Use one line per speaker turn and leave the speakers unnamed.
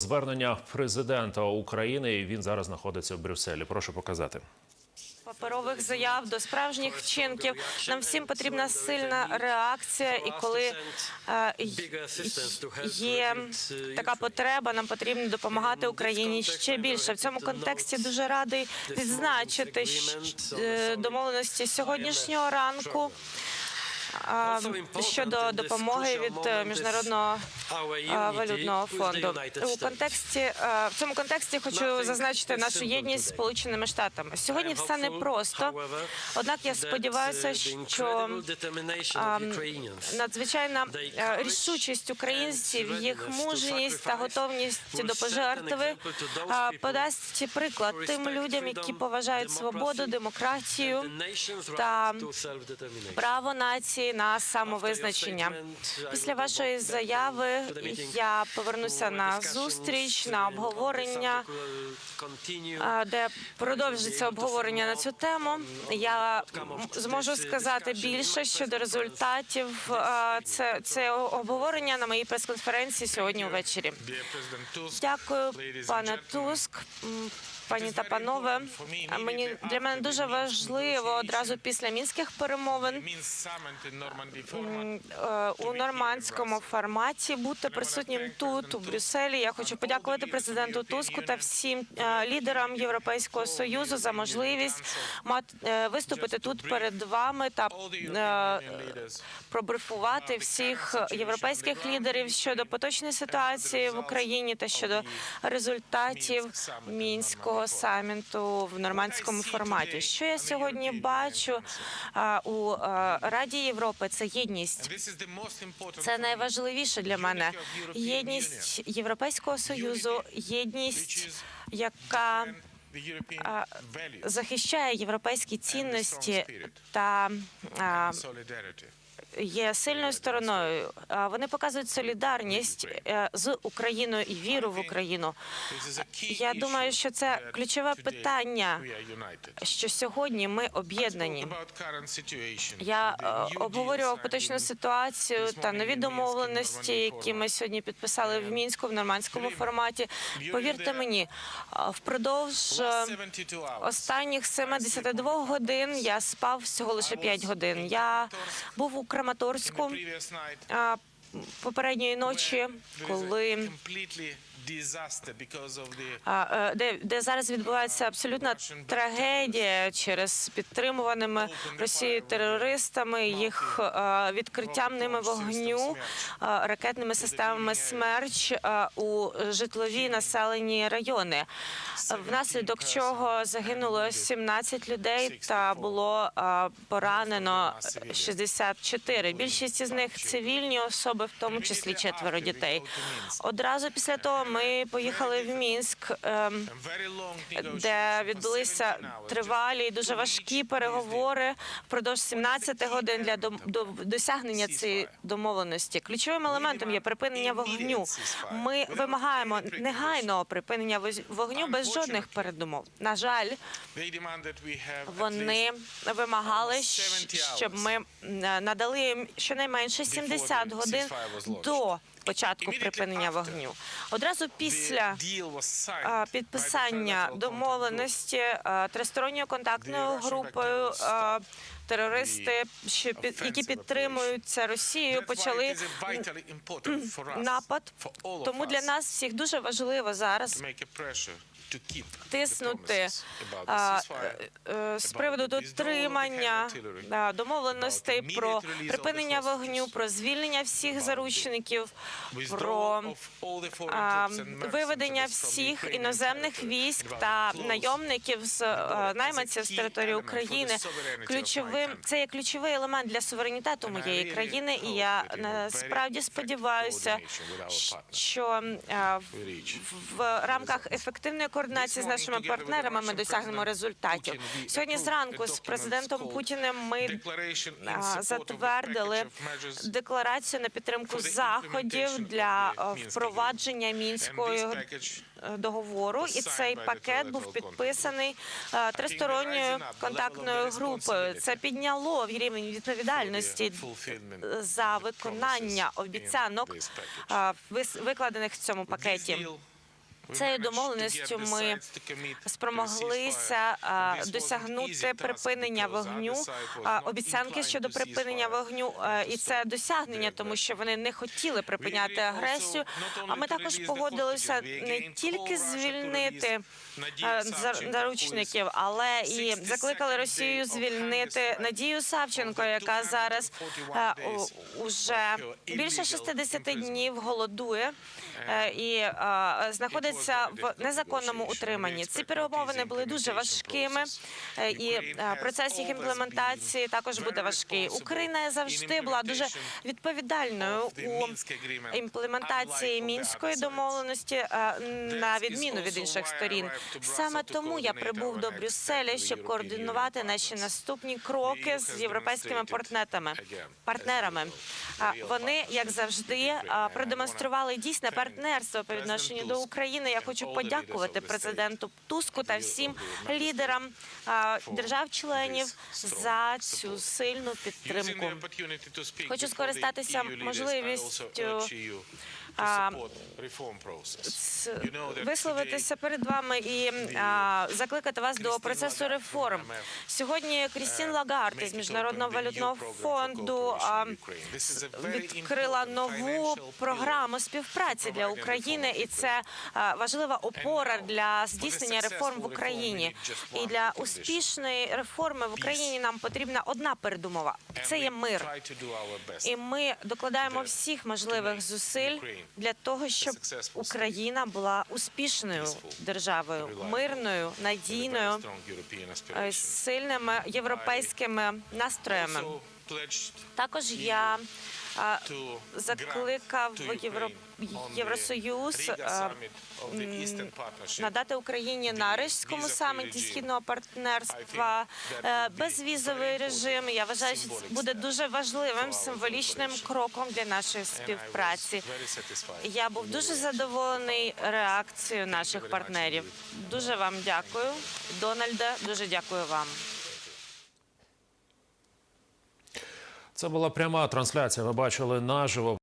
Звернення президента України. Він зараз знаходиться в Брюсселі. Прошу показати.
паперових заяв до справжніх вчинків. Нам всім потрібна сильна реакція, і коли е, є така потреба, нам потрібно допомагати Україні ще більше. В цьому контексті дуже радий відзначити е, домовленості сьогоднішнього ранку. Щодо допомоги від е, міжнародного е, валютного фонду у контексті е, в цьому контексті хочу зазначити нашу єдність з сполученими штатами. Сьогодні все непросто. Однак я сподіваюся, що надзвичайна рішучість українців, їх мужність та готовність до пожертви подасть приклад тим людям, які поважають свободу, демократію та право нації на самовизначення. Після вашої заяви я повернуся на зустріч на обговорення, де продовжиться обговорення на цю тему. Я зможу сказати більше щодо результатів. Це це обговорення на моїй прес-конференції сьогодні ввечері. Дякую, пане Туск. Пані та панове, мені для мене дуже важливо одразу після мінських перемовин е, у нормандському форматі бути присутнім тут, у Брюсселі. Я хочу подякувати президенту Туску та всім е, лідерам Європейського союзу за можливість е, виступити тут перед вами та пробрифувати всіх європейських лідерів щодо поточної ситуації в Україні та щодо результатів мінського саміту в нормандському форматі. Що я сьогодні бачу у Раді Європи? Це єдність. Це найважливіше для мене. Єдність Європейського союзу, єдність, яка захищає європейські цінності та є сильною стороною. Вони показують солідарність е, з Україною і віру в Україну. Я думаю, що це ключове питання, що сьогодні ми об'єднані. Я е, обговорював поточну ситуацію та нові домовленості, які ми сьогодні підписали в мінську в нормандському форматі. Повірте мені, е, впродовж останніх 72 годин я спав всього лише 5 годин. Я був у Краматорську попередньої ночі, коли де, де зараз відбувається абсолютна трагедія через підтримуваними Росією терористами, їх е, відкриттям ними вогню, е, ракетними системами смерч е, у житлові населені райони, внаслідок чого загинуло 17 людей та було е, поранено 64. Більшість із них цивільні особи, в тому числі четверо дітей. Одразу після того ми поїхали в Мінськ, ем, де відбулися тривалі і дуже важкі переговори впродовж 17 годин для досягнення цієї домовленості. Ключовим елементом є припинення вогню. Ми вимагаємо негайного припинення вогню без жодних передумов. На жаль, вони вимагали, щоб ми надали їм щонайменше 70 годин до початку припинення вогню. Одразу після підписання домовленості тристоронньою контактною групою. Терористи, що під які підтримуються Росією, почали напад. Тому для нас всіх дуже важливо зараз тиснути а, е, е, з приводу дотримання домовленостей про припинення вогню, про звільнення всіх заручників, про а, виведення всіх іноземних військ та найомників з а, найманців з території України. Ключовим це є ключовий елемент для суверенітету моєї країни, і я насправді сподіваюся, що в- в рамках ефективної координації з нашими партнерами ми досягнемо результатів. Сьогодні зранку з президентом Путіним ми а, затвердили декларацію на підтримку заходів для впровадження мінської е, договору, і цей пакет був підписаний е, тристоронньою контактною групою. Це підняло рівень відповідальності за виконання обіцянок, е, викладених в цьому пакеті. Цією домовленістю ми спромоглися досягнути припинення вогню, обіцянки щодо припинення вогню, і це досягнення, тому що вони не хотіли припиняти агресію. А ми також погодилися не тільки звільнити заручників, але і закликали Росію звільнити Надію Савченко, яка зараз уже більше 60 днів голодує і е, знаходиться в незаконному утриманні. Ці перемовини були дуже важкими, е, і е, процес їх імплементації також буде важкий. Україна завжди була дуже відповідальною у імплементації мінської домовленості е, на відміну від інших сторін. Саме тому я прибув до Брюсселя, щоб координувати наші наступні кроки з європейськими партнерами. партнерами. Вони, як завжди, продемонстрували дійсне партнерство по відношенню до України. Я хочу подякувати президенту Туску та всім лідерам держав-членів за цю сильну підтримку.
Хочу скористатися можливістю
а, висловитися перед вами і а, закликати вас до процесу реформ. Сьогодні Крістін Лагард із міжнародного валютного фонду а, відкрила нову програму співпраці для України, і це а, важлива опора для здійснення реформ в Україні. І для успішної реформи в Україні нам потрібна одна передумова це є мир. І ми докладаємо всіх можливих зусиль для того, щоб Україна була успішною державою, мирною, надійною, е, з сильними європейськими настроями. Також я е, закликав Євро... Євросоюз надати Україні на Рижському саміті східного партнерства е, безвізовий режим. Я вважаю, що це буде дуже важливим символічним кроком для нашої співпраці. Я був дуже задоволений реакцією наших партнерів. Дуже вам дякую, Дональде. Дуже дякую вам.
Це була пряма трансляція. Ви бачили наживо.